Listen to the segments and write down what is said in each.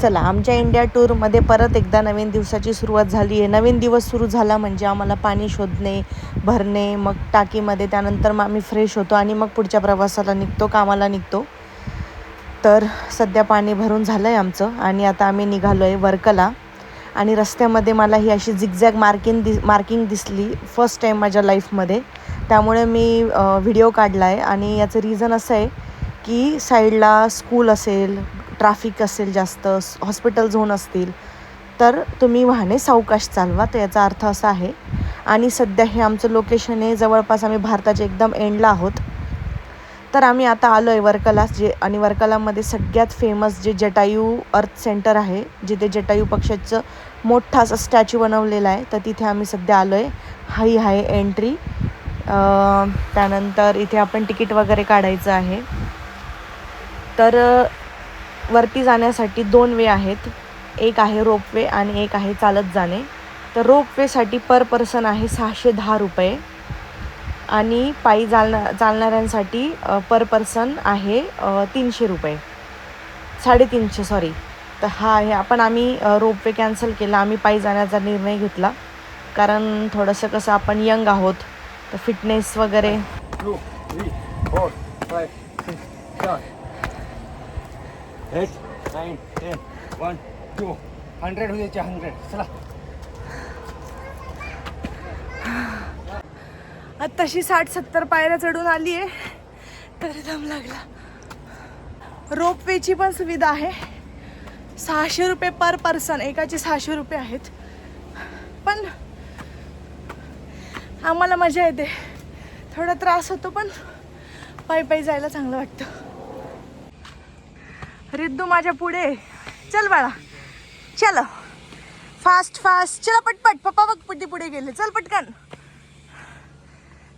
चला आमच्या इंडिया टूरमध्ये परत एकदा नवीन दिवसाची सुरुवात झाली आहे. नवीन दिवस सुरू झाला म्हणजे आम्हाला पाणी शोधणे भरणे मग टाकीमध्ये त्यानंतर मग आम्ही फ्रेश होतो आणि मग पुढच्या प्रवासाला निघतो कामाला निघतो. तर सध्या पाणी भरून झालं आहे आमचं आणि आता आम्ही निघालो आहे वर्कला. आणि रस्त्यामध्ये मला ही अशी झिगझॅग मार्किंग दि मार्किंग दिसली फर्स्ट टाईम माझ्या लाईफमध्ये त्यामुळे मी व्हिडिओ काढला आहे आणि याचं रिझन असं आहे की साईडला स्कूल असेल ट्रॅफिक असेल जास्त हॉस्पिटल झोन असतील तर तुम्ही वाहने सावकाश चालवा तर याचा अर्थ असा आहे. आणि सध्या हे आमचं लोकेशन आहे जवळपास आम्ही भारताच्या एकदम एंडला आहोत. तर आम्ही आता आलो आहे वर्कला जे आणि वर्कलामध्ये सगळ्यात फेमस जे जटायू अर्थ सेंटर आहे जिथे जटायू पक्षाचं मोठा असं स्टॅच्यू बनवलेला आहे तर तिथे आम्ही सध्या आलो आहे. हाई हाय एंट्री त्यानंतर इथे आपण तिकीट वगैरे काढायचं आहे. तर वरती जाण्यासाठी दोन वे आहेत. एक आहे रोपवे आणि एक आहे चालत जाणे. तर रोपवेसाठी पर पर्सन आहे सहाशे दहा रुपये. आणि पायी चालना चालणाऱ्यांसाठी पर पर्सन आहे तीनशे रुपये. साडेतीनशे सॉरी तर हा आहे आपण आम्ही रोपवे कॅन्सल केला. आम्ही पायी जाण्याचा निर्णय घेतला. कारण थोडंसं कसं आपण यंग आहोत. तर फिटनेस वगैरे. Eight nine ten one two hundred होऊ द्यायचे हंड्रेड चला. आत्ताशी साठ सत्तर पायऱ्या चढून आली आहे. तरी दम लागला. रोपवेची पण सुविधा आहे. सहाशे रुपये पर पर्सन एकाचे सहाशे रुपये आहेत. पण आम्हाला मजा येते. थोडा त्रास होतो पण पायी पायी जायला चांगलं वाटतं. रिद्दू माझ्या पुढे. चल बाळा. चल. फास्ट फास्ट चला पटपट. पप्पा बघ पुढे पुढे गेले. चल पटकन.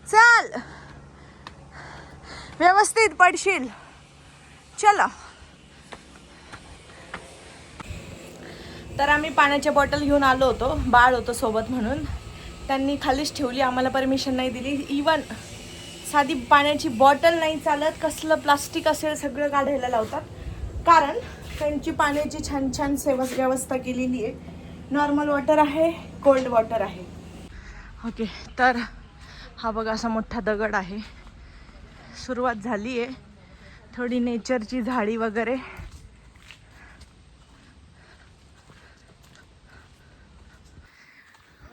चल. व्यवस्थित पडशील. चला. तर आम्ही पाण्याच्या बॉटल घेऊन आलो होतो. बाळ होतं सोबत म्हणून. त्यांनी खालीच ठेवली. आम्हाला परमिशन नाही दिली. इवन साधी पाण्याची बॉटल नाही चालत. कसलं प्लास्टिक असेल सगळं काढायला लावतात. कारण त्यांची पाण्याची छान छान सेवा व्यवस्था केलेली आहे. नॉर्मल वॉटर आहे कोल्ड वॉटर आहे. ओके तर हा बघा असा मोठा दगड आहे. सुरुवात झाली आहे. थोडी नेचरची झाडी वगैरे.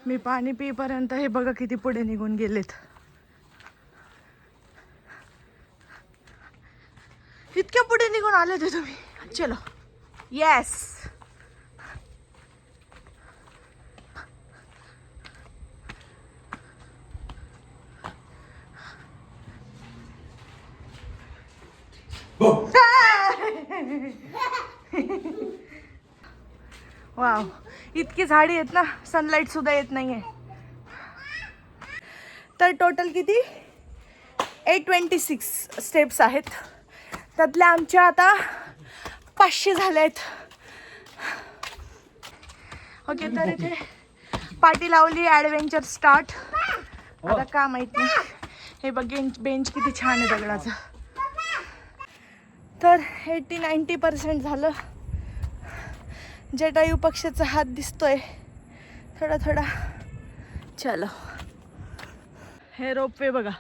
मी पाणी पिईपर्यंत हे बघा किती पुढे निघून गेलेत. इतक्या पुढे निघून आले ते तुम्ही. चलो. येस वाव इतकी झाडी आहेत ना सनलाईट सुद्धा येत नाहीये. तर टोटल किती? एट ट्वेंटी सिक्स स्टेप्स आहेत. त्यातल्या आमच्या आता पाचशे झाल्या आहेत ओके तर इथे पाठी लावली ॲडव्हेंचर स्टार्ट आता का माहिती? नाही हे बघ बेंच बेंच किती छान आहे दगडाचं. तर एटी नाईंटी पर्सेंट झालं. जटायू पक्षाचा हात दिसतोय. थोडा थोडा. चलो. हे रोपवे बघा.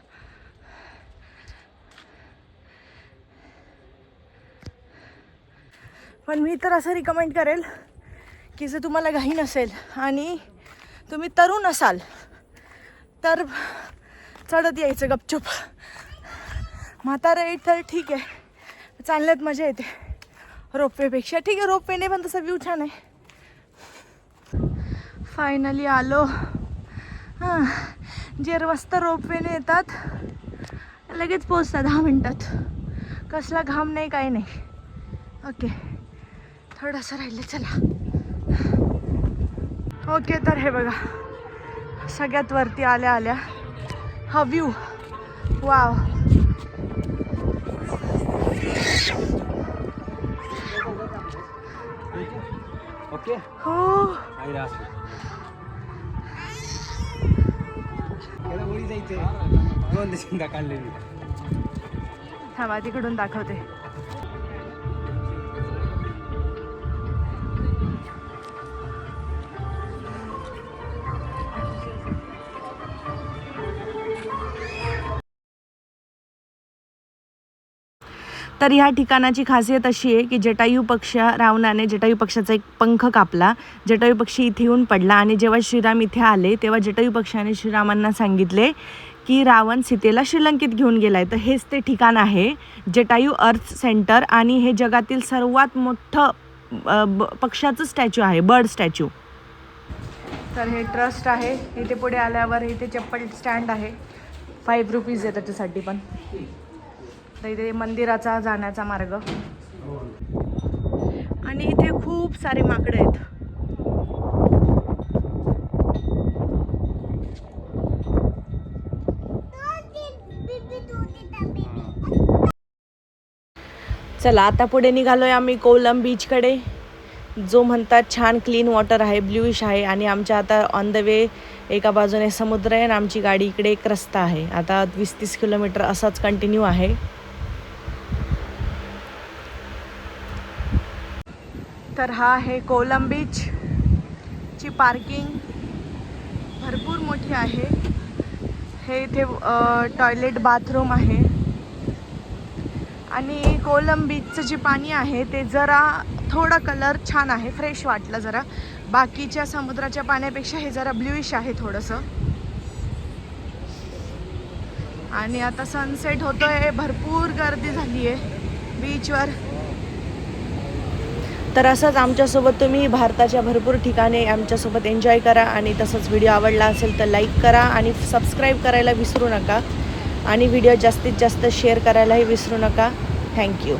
पण मी तर असं रिकमेंड करेल की जर तुम्हाला घाई नसेल आणि तुम्ही तरुण असाल तर चढत यायचं गपचूप. म्हातारा येईल तर ठीक आहे. चालण्यात मजा येते. रोपवेपेक्षा ठीक आहे रोपवेने पण तसा व्ह्यू छान आहे. फायनली आलो. हां जे रस्ता रोपवेने येतात. लगेच पोचतात दहा मिनटात. कसला घाम नाही काही नाही. ओके थोडंसं राहिलं चला. ओके तर हे बघा. सगळ्यात वरती आल्या आल्या. हा व्ह्यू वाव ओके हो. जायचे दोन थांबा तिकडून दाखवते. तर ह्या ठिकाणाची खासियत अशी आहे की जटायू पक्ष रावणाने जटायू पक्षाचा एक पंख कापला. जटायू पक्षी इथे येऊन पडला आणि जेव्हा श्रीराम इथे आले तेव्हा जटायू पक्षाने श्रीरामांना सांगितले की रावण सीतेला श्रीलंकेत घेऊन गेला आहे तर हेच ते ठिकाण आहे जटायू अर्थ सेंटर आणि हे जगातील सर्वात मोठं ब- पक्षाचं स्टॅच्यू आहे बर्ड स्टॅच्यू. तर हे ट्रस्ट आहे. इथे पुढे आल्यावर इथे चप्पल स्टँड आहे. फाईव्ह रुपीज आहे त्याच्यासाठी पण. तर इथे मंदिराचा जाण्याचा मार्ग. आणि इथे खूप सारे माकडे आहेत. चला आता पुढे निघालोय आम्ही कोलम बीचकडे जो म्हणतात छान क्लीन वॉटर आहे ब्ल्यूइश आहे आणि आमच्या आता ऑन द वे एका बाजूने समुद्र आहे आणि आमची गाडी इकडे एक रस्ता आहे. आता वीस तीस किलोमीटर असाच कंटिन्यू आहे. तर हा आहे कोलम बीच ची पार्किंग. भरपूर मोठी आहे. हे इथे टॉयलेट बाथरूम आहे. आणि कोलम बीचचं जे पाणी आहे ते जरा थोडा कलर छान आहे फ्रेश वाटलं जरा. बाकीच्या समुद्राच्या पाण्यापेक्षा हे जरा ब्ल्यूइश आहे थोडंसं. आणि आता सनसेट होतोय भरपूर गर्दी झाली आहे बीचवर तर असंच आमच्यासोबत तुम्ही भारताच्या भरपूर ठिकाणे आमच्यासोबत एन्जॉय करा आणि तसंच व्हिडिओ आवडला असेल तर लाईक करा आणि सबस्क्राईब करायला विसरू नका. आणि व्हिडिओ जास्तीत जास्त शेअर करायलाही विसरू नका. थँक्यू